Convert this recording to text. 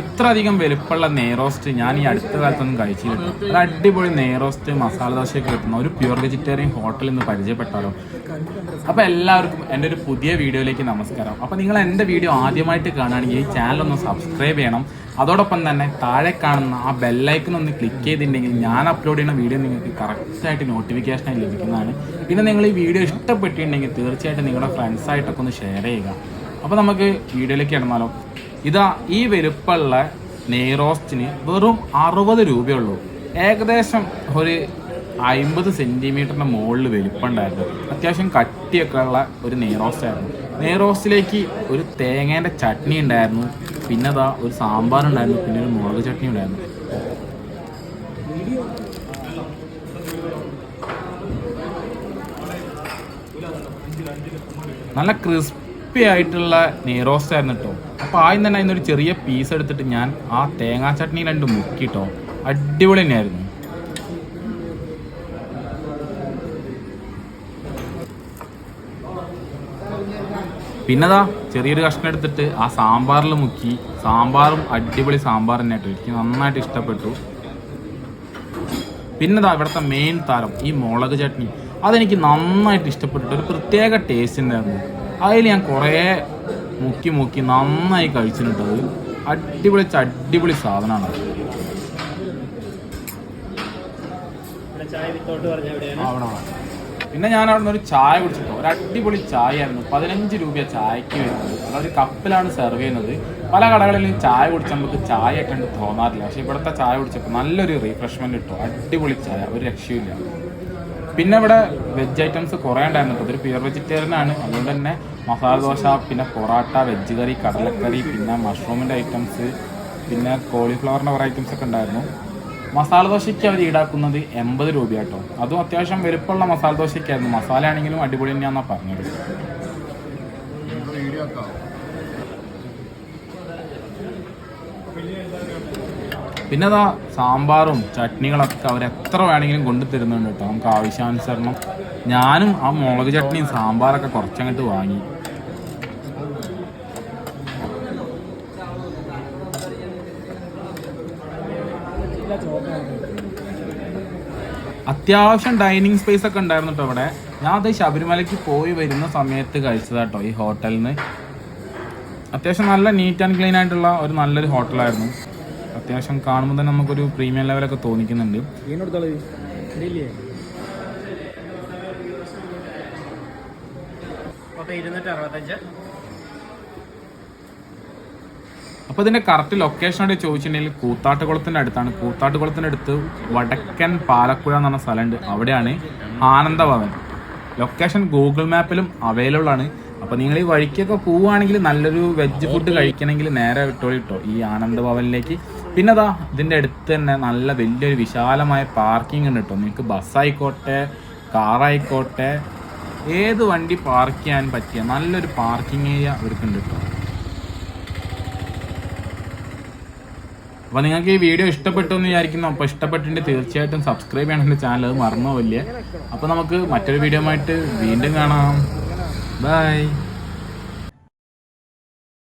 ഇത്ര അധികം വലുപ്പമുള്ള നെയ്റോസ്റ്റ് ഞാൻ ഈ അടുത്ത കാലത്തൊന്നും കഴിച്ചിട്ടില്ല. അടിപൊളി നെയ്റോസ്റ്റ് മസാല ദോശയൊക്കെ കിട്ടുന്ന ഒരു പ്യുവർ വെജിറ്റേറിയൻ ഹോട്ടലിൽ നിന്ന് പരിചയപ്പെട്ടാലോ അപ്പോൾ എല്ലാവർക്കും എന്റെ ഒരു പുതിയ വീഡിയോയിലേക്ക് നമസ്കാരം. അപ്പോൾ നിങ്ങൾ എന്റെ വീഡിയോ ആദ്യമായിട്ട് കാണുകയാണെങ്കിൽ ഈ ചാനൽ ഒന്ന് സബ്സ്ക്രൈബ് ചെയ്യണം. അതോടൊപ്പം തന്നെ താഴെ കാണുന്ന ആ ബെല്ലൈക്കൺ ഒന്ന് ക്ലിക്ക് ചെയ്തിട്ടുണ്ടെങ്കിൽ ഞാൻ അപ്ലോഡ് ചെയ്യുന്ന വീഡിയോ നിങ്ങൾക്ക് കറക്റ്റായിട്ട് നോട്ടിഫിക്കേഷനായി ലഭിക്കുന്നതാണ്. പിന്നെ നിങ്ങൾ ഈ വീഡിയോ ഇഷ്ടപ്പെട്ടിട്ടുണ്ടെങ്കിൽ തീർച്ചയായിട്ടും നിങ്ങളുടെ ഫ്രണ്ട്സായിട്ടൊക്കെ ഒന്ന് ഷെയർ ചെയ്യുക. അപ്പോൾ നമുക്ക് വീഡിയോയിലേക്ക് ഇടന്നാലോ ഇതാ ഈ വലുപ്പമുള്ള നെയ്റോസ്റ്റിന് വെറും അറുപത് രൂപയുള്ളൂ. ഏകദേശം ഒരു അമ്പത് സെന്റിമീറ്ററിന്റെ മുകളിൽ വലിപ്പമുണ്ടായിരുന്നു അത്യാവശ്യം കട്ടിയൊക്കെ ഉള്ള ഒരു നെയ്റോസ്റ്റ് ആയിരുന്നു. നെയ്റോസ്റ്റിലേക്ക് ഒരു തേങ്ങേന്റെ ചട്നി ഉണ്ടായിരുന്നു. പിന്നെ അതാ ഒരു സാമ്പാർ ഉണ്ടായിരുന്നു. പിന്നെ ഒരു മുളക് ചട്നി ഉണ്ടായിരുന്നു. നല്ല ക്രിസ്പി ആയിട്ടുള്ള നെയ്റോസ്റ്റ് കേട്ടോ അപ്പോൾ ആദ്യം തന്നെ അതിനൊരു ചെറിയ പീസ് എടുത്തിട്ട് ഞാൻ ആ തേങ്ങാ ചട്നി രണ്ട് മുക്കിട്ടോ അടിപൊളി തന്നെയായിരുന്നു. പിന്നെതാ ചെറിയൊരു കഷ്ണം എടുത്തിട്ട് ആ സാമ്പാറിൽ മുക്കി. സാമ്പാറും അടിപൊളി സാമ്പാർ തന്നെ കേട്ടോ എനിക്ക് നന്നായിട്ട് ഇഷ്ടപ്പെട്ടു. പിന്നെതാ ഇവിടുത്തെ മെയിൻ താരം ഈ മുളക് ചട്നി. അതെനിക്ക് നന്നായിട്ട് ഇഷ്ടപ്പെട്ടിട്ട് ഒരു പ്രത്യേക ടേസ്റ്റ് ഉണ്ടായിരുന്നു. അതിൽ ഞാൻ കുറേ മുക്കി മുക്കി നന്നായി കഴിച്ചിട്ടുണ്ട് അടിപൊളി അടിപൊളി സാധനമാണ് പിന്നെ ഞാൻ അവിടെ നിന്ന് ഒരു ചായ കുടിച്ചിട്ടോ. ഒരു അടിപൊളി ചായ ആയിരുന്നു പതിനഞ്ച് രൂപ ചായക്ക് വരുന്നത്. അതൊരു കപ്പിലാണ് സെർവ് ചെയ്യുന്നത്. പല കടകളിലും ചായ കുടിച്ചാൽ നമുക്ക് ചായ ഒക്കെ ഉണ്ട് തോന്നാറില്ല. പക്ഷെ ഇവിടുത്തെ ചായ കുടിച്ചപ്പോൾ നല്ലൊരു റീഫ്രഷ്മെന്റ് കിട്ടും. അടിപൊളി ചായ. ഒരു രക്ഷയില്ല പിന്നെ ഇവിടെ വെജ് ഐറ്റംസ് കുറേ ഉണ്ടായിരുന്നു. ഒരു പ്യുർ പ്യുവർ വെജിറ്റേറിയൻ ആണ്. അതുകൊണ്ട് തന്നെ മസാല ദോശ പിന്നെ പൊറാട്ട വെജ് കറി കടലക്കറി പിന്നെ മഷ്റൂമിന്റെ ഐറ്റംസ് പിന്നെ കോളിഫ്ലവറിന്റെ കുറേ ഐറ്റംസ് ഒക്കെ ഉണ്ടായിരുന്നു. മസാല ദോശയ്ക്ക് അവർ ഈടാക്കുന്നത് എൺപത് രൂപ കേട്ടോ അതും അത്യാവശ്യം വലുപ്പമുള്ള മസാല ദോശയ്ക്കായിരുന്നു മസാല ആണെങ്കിലും അടിപൊളി തന്നെയാണെന്നാണ് പറഞ്ഞത്. പിന്നെ അതാ സാമ്പാറും ചട്നികളൊക്കെ അവർ എത്ര വേണമെങ്കിലും കൊണ്ടു തരുന്നുണ്ട് കേട്ടോ. നമുക്ക് ആവശ്യാനുസരണം ഞാനും ആ മുളക് ചട്നിയും സാമ്പാറൊക്കെ കുറച്ചങ്ങോട്ട് വാങ്ങി. അത്യാവശ്യം ഡൈനിങ് സ്പേസ് ഒക്കെ ഉണ്ടായിരുന്നു കേട്ടോ ഇവിടെ. ഞാൻ അത് ശബരിമലയ്ക്ക് പോയി വരുന്ന സമയത്ത് കഴിച്ചതാട്ടോ ഈ ഹോട്ടലിൽ നിന്ന് അത്യാവശ്യം നല്ല നീറ്റ് ആൻഡ് ക്ലീൻ ആയിട്ടുള്ള ഒരു നല്ലൊരു ഹോട്ടലായിരുന്നു. അത്യാവശ്യം കാണുമ്പോൾ തന്നെ നമുക്കൊരു പ്രീമിയം ലെവലൊക്കെ തോന്നിക്കുന്നുണ്ട്. അപ്പോൾ ഇരുന്നൂറ്റി അറുപത്തഞ്ച്. അപ്പോൾ ഇതിന്റെ കറക്റ്റ് ലൊക്കേഷനോട് ചോദിച്ചിട്ടുണ്ടെങ്കിൽ കൂത്താട്ടുകുളത്തിന്റെ അടുത്താണ്. കൂത്താട്ടുകുളത്തിന്റെ അടുത്ത് വടക്കൻ പാലക്കുഴ എന്ന് പറഞ്ഞ സ്ഥലമുണ്ട്. അവിടെയാണ് ആനന്ദഭവൻ. ലൊക്കേഷൻ ഗൂഗിൾ മാപ്പിലും അവൈലബിൾ ആണ്. അപ്പോൾ നിങ്ങൾ ഈ വഴിക്കൊക്കെ പോവുകയാണെങ്കിൽ നല്ലൊരു വെജ് ഫുഡ് കഴിക്കണമെങ്കിൽ നേരെ വിട്ടോളി കിട്ടോ ഈ ആനന്ദഭവനിലേക്ക്. പിന്നെ അതാ ഇതിന്റെ അടുത്ത് തന്നെ നല്ല വലിയൊരു വിശാലമായ പാർക്കിംഗ് ഉണ്ട് കേട്ടോ. നിങ്ങൾക്ക് ബസ്സായിക്കോട്ടെ കാറായിക്കോട്ടെ ഏത് വണ്ടി പാർക്ക് ചെയ്യാൻ പറ്റിയ നല്ലൊരു പാർക്കിംഗ് ഏരിയ അവർക്കുണ്ട് കേട്ടോ അപ്പോൾ നിങ്ങൾക്ക് ഈ വീഡിയോ ഇഷ്ടപ്പെട്ടു എന്ന് വിചാരിക്കുന്നു. അപ്പോൾ ഇഷ്ടപ്പെട്ടിട്ടുണ്ട് തീർച്ചയായിട്ടും സബ്സ്ക്രൈബ് ചെയ്യണം എന്റെ ചാനൽ അത് മറന്നു വലിയ. അപ്പോൾ നമുക്ക് മറ്റൊരു വീഡിയോ ആയിട്ട് വീണ്ടും കാണാം. ബൈ